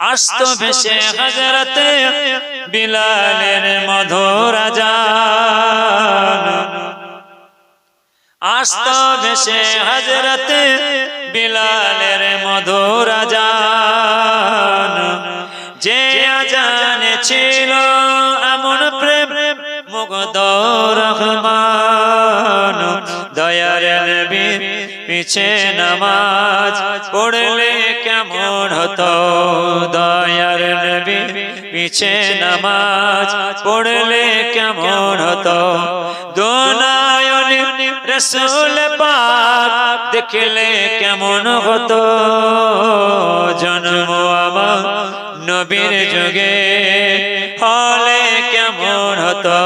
আস্ত ভেসে হজরতে বিলালের মধুর আস্ত ভেসে হজরতে বিলালের মধুর জান পিছে নামাজ, পড়লে কেমন হতো? দয়ার নবী পিছে নামাজ, পড়লে কেমন হতো? দোনায়নে রসুল পাক দেখলে কেমন হতো? জন্ম আমার নবীর যুগে হলে কেমন হতো?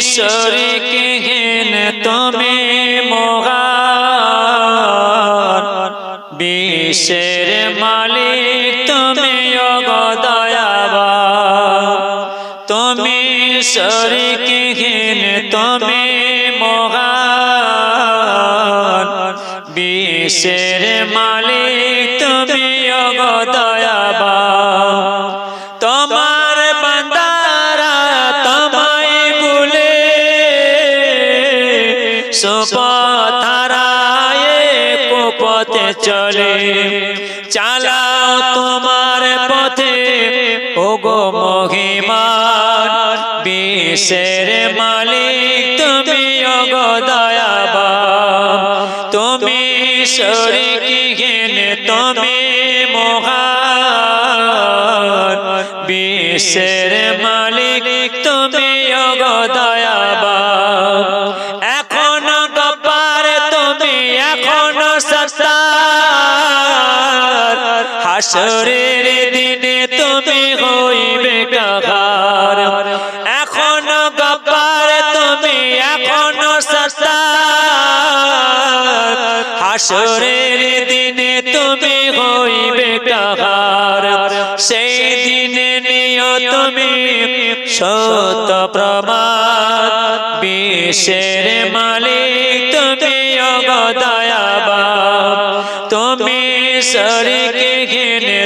শরিকহীন তুমি মহান? বিশ্বের মালিক তুমি অগদয়াবা তুমি শরিকহীন তুমি মহান? বিশ্বের সুপথারায় কোপথে চলে। চালাও তোমার পথে, ওগো মহিমান বিশ্বের মালিক, তুমি ওগো দয়াবা তুমি শরিকহীন, তুমি মহান। বিশ্বের মালিক, তুমি ওগো দয়াবা হাসরের দিনে তুমি হইবে কাহার। এখন গপার তুমি, এখন সস্তার হাসরের দিনে তুমি হইবে কাহার। সেই দিনে নিও তুমি সত প্রমাণ। বিশ্বের মালিক তুমি অগদয়াবা তুমি শরিকহীন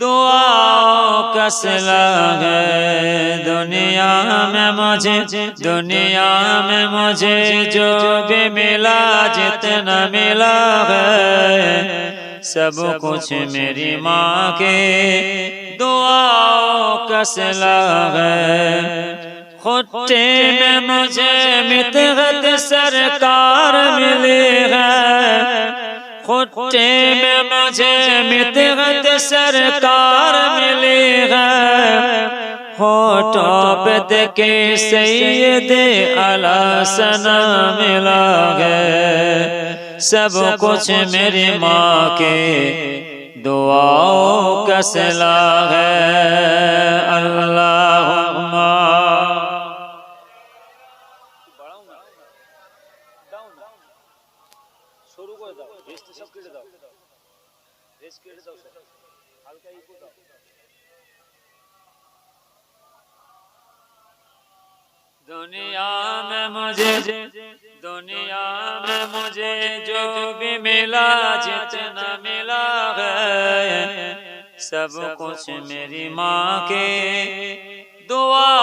دعا کا لگ ہے۔ دنیا میں مجھے، دنیا میں مجھے جو بھی ملا، جتنا ملا ہے۔ سب کچھ میری ماں کے دعا کا لگ ہے۔ خوٹے میں مجھے متغت سرکار ملی ہے۔ خطے میں مجھے مدغت سرکار ملی ہے۔ ہوٹوں پہ کے سید علیہ سنہ ملا ہے۔ سب کچھ میری ماں کے دعاوں کا سلا ہے۔ اللہ مجھے دنیا میں مجھے جو بھی ملا، جتنا ملا ہے۔ سب کچھ میری ماں کے دعا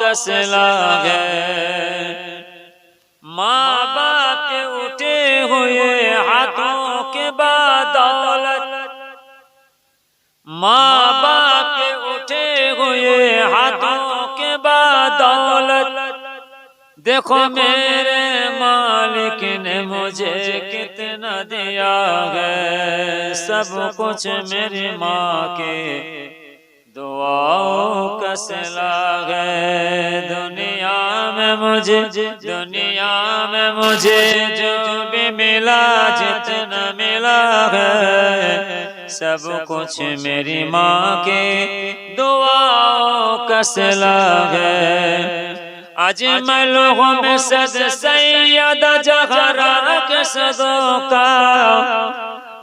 کسلا ہے۔ ماں باپ اٹھے ہوئے ہاتھوں کے بدولت۔ ماں باپ اٹھے ہوئے ہاتھوں دیکھو میرے مالک نے مجھے کتنا دیا ہے؟ سب کچھ میری ماں کے دعاوں کا سلا ہے۔ دنیا میں مجھے دنیا میں مجھے جو بھی ملا جتنا ملا ہے۔ سب کچھ میری ماں کے دعاوں کا سلا ہے۔ اجمل غم سد سید جغرا کے صدوں کا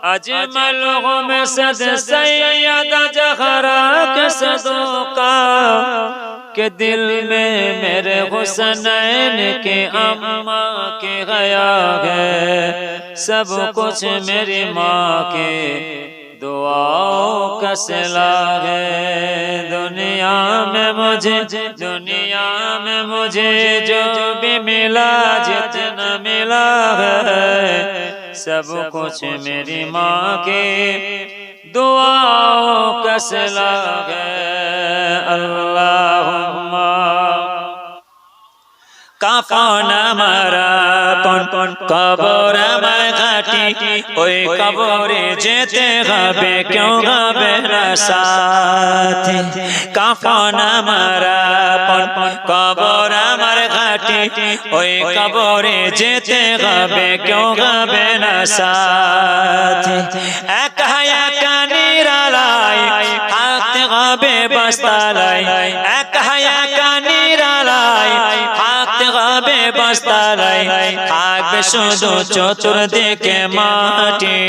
اجمل غم سد سید جغرا کے صدوں کا کہ دل میں میرے حسنین کے اماں کے غیاء ہے۔ سب کچھ میری ماں کے دعاؤں کا سلا ہے۔ دنیا میں مجھے، دنیا میں مجھے جو بھی ملا، جتنا ملا ہے۔ سب کچھ میری ماں کے دعاؤں کا سلا ہے۔ اللہ কাফন আমার পন পন কবর আমার ঘাটি, ওই কবরে যেতে হবে, কেউ হবে না সাথে। কাফন আমার কবর আমার ঘাটি, ওই কবরে যেতে হবে, কেউ হবে না সাথে। একা একা নিরালাই থাকতে হবে বস্তালাই হবে থাকবে শুধু চতুর্দিকে মাটি।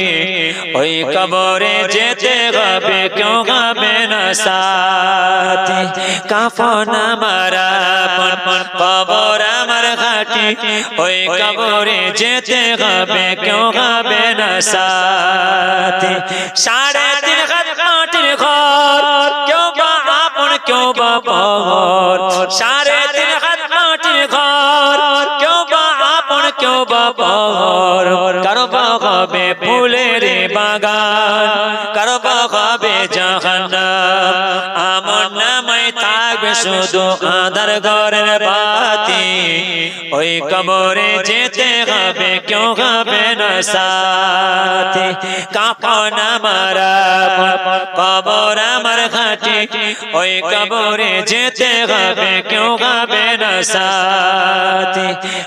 ওই কবরে যেতে হবে, কেউ হবে না সাথে। কাফন আমার কবর আমার ঘাটি। ওই কবরে যেতে হবে, কেউ হবে না সাথে। সাড়ে তিন হাত মাটির ঘর, কেউ বা কেউ বা সাড়ে তিন আপন কেউ বা পর কারও বা ফুলের বাগান কারও বা হবে আমার থাকবে শুধু আধার ঘরের ওই কবরে যেতে হবে, কেউ হবে না সাথে। কাপন আমার কবর আমার ওই কবরে যেতে হবে, কেউ হবে না সাথে।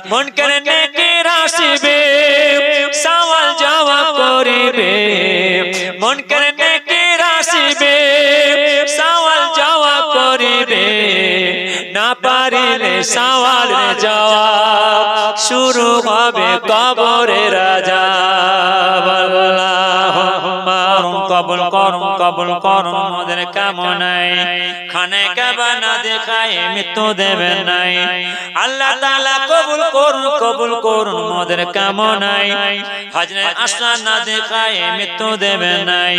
মন করে নেকি রাশিবে সওয়াল জবাব করিবে মন করে নেকি রাশিবে সওয়াল জবাব করিবে না পারিলে সওয়াল জবাব শুরু হবে কবরে রাজা কবুল করুন কবুল করুন, মোদের কামনাই খানে কাবা না দেখায় মৃত্যু দেবেন নাই। আল্লাহ তাআলা কবুল করুন কবুল করুন, মোদের কামনাই হজরে আসমান না দেখায় মৃত্যু দেবেন নাই।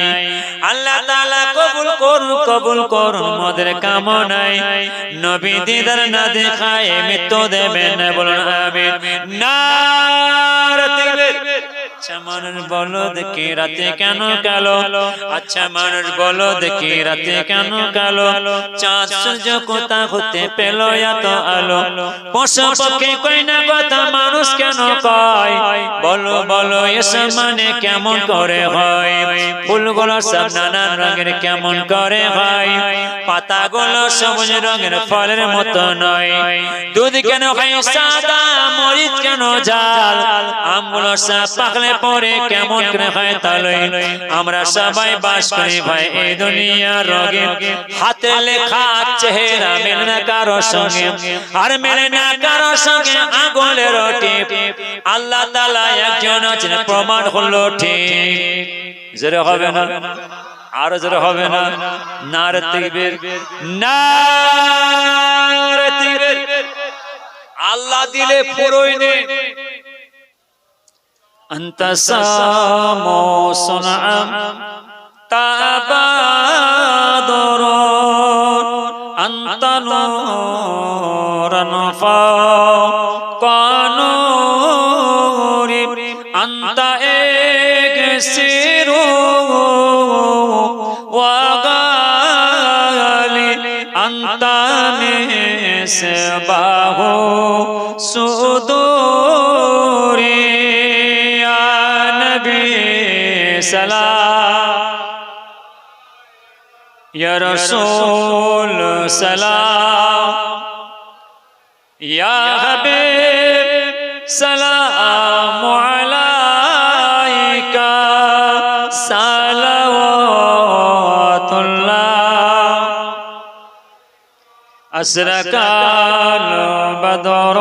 আল্লাহ তাআলা কবুল করুন কবুল করুন, মোদের কামনাই নবী দিদার না দেখায় মৃত্যু দেবেন না বলুন তাকবীর আচ্ছা মানুষ বলো দেখি রাতে কেন কালো? আচ্ছা মানুষ বলো দেখি রাতে কেন কালো? চাঁদ সূর্য কোথা হতে পেল এত আলো? পশু কই না কথা মানুষ কেন কয়? বলো বলো এসব মানে কেমন করে হয়? ফুলগুলো সব নানান রঙের কেমন করে হয়? পাতাগুলো সবুজ রঙের ফলের মতো নয়। দুধ কেন হয় সাদা মরিচ কেন জাল? আমগুলো সব পাকলে পরে কেমন হয় তালই আমরা সবাই বাস করি ভাই, এই দুনিয়া রগে। হাতে লেখা চেহারা মেলে না কারও সঙ্গে, আর মেলে না কারও সঙ্গে, আঙুলের টিপ। আল্লাহ তাআলা একজন আছেন, প্রমাণ হলো ঠিক। জোরে হবে না? আরও জোরে হবে না? নারে তাকবীর। নারে তাকবীর। আল্লাহ দিলে পুরোই নে। أنت سامو صنعا تبادر রসুল সালাম। ইয়া হাবিব সালাম আলাইকা। সালাওয়াতুল্লাহ। আসরাকাল বদর।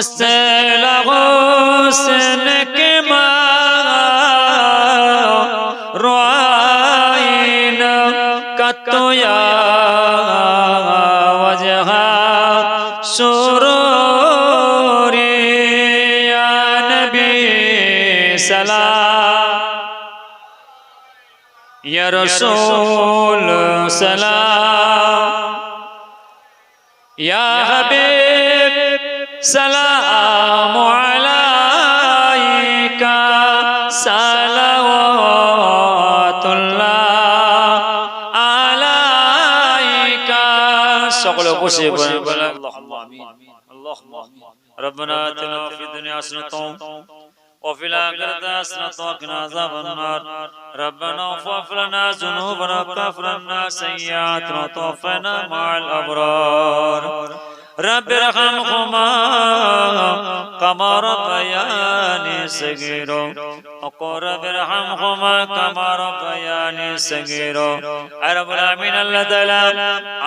مثل غسنك ما رأينا قط يا وجه سرور يا نبي سلام يا رسول سلام يا حبيب سلام صلوات اللہ علیکہ. سقل قسی بن اللہ آمین. ربنا تنا فی دنیا سنتوں وفی الآخرة حسنة کنا عذاب النار. ربنا اغفر لنا ذنوبنا وكفر عنا سيئاتنا وتوفنا مع الأبرار رب ارحمهما كما ربياني صغيرا وقل رب ارحمهما كما ربياني صغيرا رب العالمين الله تعالى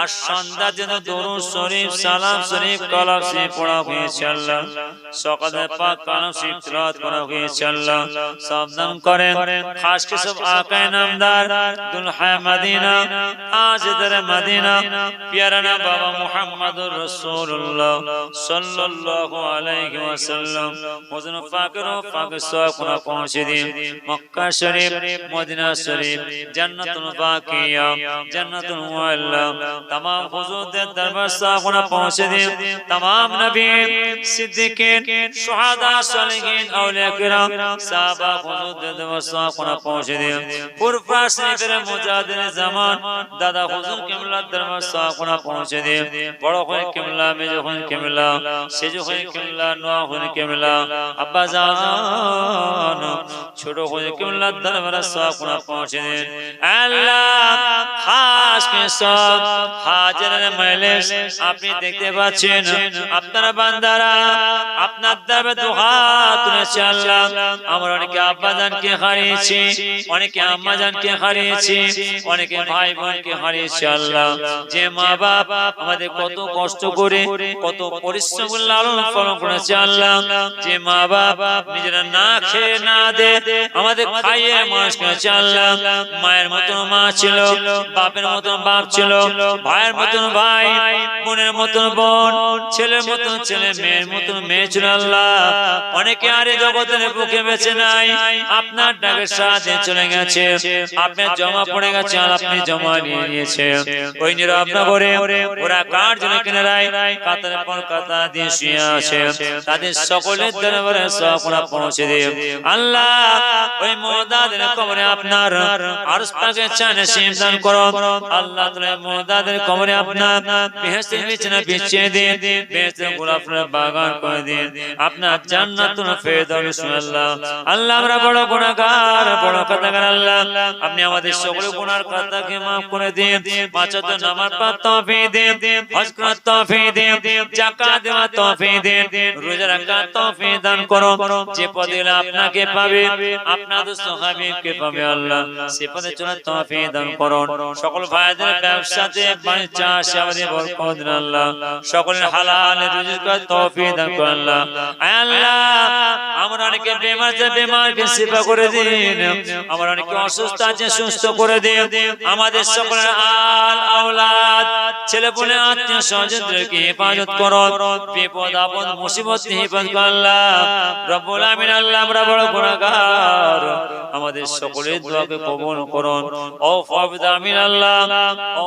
আশান্দা যেন দরুদ শরীফ সালাম শরীফ কলাম শরীফ পড়া হয়েছে আল্লাহ সকালে পাক কালাম শরীফ তিলাওয়াত করা হয়েছে আল্লাহ সাবধান করেন খাস কিসব আকায় নামদার দুলহায় মদিনা আজদর মদিনা পিয়ারানা বাবা মুহাম্মদুর রাসূলুল্লাহ সাল্লাল্লাহু আলাইহি ওয়াসাল্লাম মদিনা পাকের পাকের সওয়াবনা পৌঁছে দিন। মক্কা শরীফ, মদিনা শরীফ, জান্নাতুল বাকিয়া, জান্নাতুল মুআল্লা तमाम হুজুরদের দরবার সওয়াবনা পৌঁছে দিন। तमाम নবী, সিদ্দিকীন, সুহাদা, সালেহীন, আউলিয়া کرام সাহাবা, হুজুরদের দরবার সওয়াবনা পৌঁছে দিন। পুরফা শরীফের মুজাহিদের জামান, দাদা হুজুর কিবলার দরবার সওয়াবনা পৌঁছে দিন। বড় হয়ে কিবলা কিবলা সেজো হয়ে কিবলা নোয়া আব্বা জান, ছোট হয়ে দরবার সাফনা পৌঁছে দিন। আল্লাহ সব আপনি দেখতে পাচ্ছেন। আপনারা বান্দারা, আপনার দাবে দুহাত তুলেছে আল্লাহ। আমরা অনেকে আব্বা জানকে হারিয়েছি, অনেকে আম্মা জানকে হারিয়েছি, অনেকে ভাই বোনকে হারিয়েছি আল্লাহ। যে মা বাপ আমাদের কত কষ্ট করে কত পরিশ্রম লালন পালন করেছে আল্লাহ। যে মা বাপ নিজেরা না খেয়ে না দে, আমাদের খাইয়ে মানুষ করেছে আল্লাহ। মায়ের মতন মা ছিল, বাপের মতন বাপ ছিল, ভাইয়ের মতন ভাই, বোনের মতন বোন, ছেলের মতন ছেলে, মেয়ের মতন মেয়ে ছিল আল্লাহ। অনেকে আরে জগতের বুকে বেঁচে নাই। আপনার ডাকের সাথে চলে গেছে। আপনার জমা পড়ে গেছে আর আপনি জমা নিয়ে নিয়েছে ওই নীরব নগরে ওরা কার জন্য কিনারায় কাতার পর কাতা দিয়ে শুয়ে আছে তাদের সকলের দরবারে সকলা পৌঁছে দিয়ে আল্লাহ, ওই মোদাদের কবরে আপনার আরশ পাকে চান সিমদান করো। আল্লাহ তাআলা মোদাদের কবরে আপনার বেহেশতের বিছানা বিছিয়ে দিন। বেহেশতের গোলাপের বাগান করে দিন। আপনার জান্নাতুল ফেরদাউস, আল্লাহ। আল্লাহ, আমরা বড় গুনাহগার বড় কথাগার আল্লাহ। আপনি আমাদের সকল গুনার কথাকে maaf করে দিন। পাঁচ নামাজ পড়ার তৌফিক দিন। হজ করার তৌফিক দিন যাকাত দেওয়ার তৌফিক দিন, রোজা রাখার তৌফিক দান করো যে পদে আপনাকে পাবে আপনার দোস্ত হাবিবকে পাবে আল্লাহ। সে পদে চলার তৌফিক দান করো সকল ভাইদের ব্যবসাতে বাণিজ্য আমাদের বরকত দিন আল্লাহ। সকলের হালাল রুজি করার তৌফিক দান করো আল্লাহ। আল্লাহ, আমরা অনেকে বেমার আছে বেমারকে সেবা করে দিন। আমরা অনেকে অসুস্থ আছে, সুস্থ করে দিন। আমাদের সকলের আল আওলাদ ছেলে পুলে আত্মীয় স্বজনদেরকে হেফাজত করো বিপদ আপদ, মুসিবত হেফাজত করো আল্লাহ। রব্বুল আমিন আল্লাহ আমরা বড় গুনাহগার। আমাদের সকলের দোয়াকে কবুল করুন। ও আমিন আল্লাহ। ও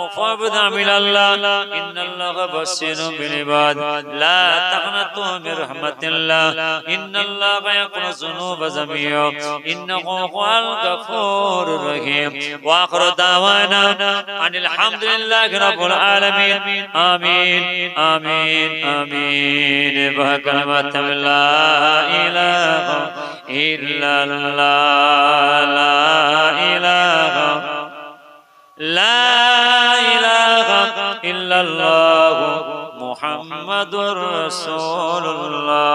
আমিন আল্লাহ। ইন্নাল্লাহা বাসিরুম বিল ইবাদ লা তাকনাতু মির রাহমাতিল্লাহ ইন্নাল্লাহা ইয়াগফিরু যুনুবা জামিআ ইন্নাহু হুয়াল গাফুরুর রহিম। ওয়া আখিরু দাওয়ানা আনিল হামদুলিল্লাহি রাব্বিল আলামিন। আমিন। আমিন আমিন ভগবতম লা ইলাহা ইল্লাল্লাহ লা ইলাহা লা ইলাহা ইল্লাল্লাহ মুহাম্মাদুর রাসূলুল্লাহ।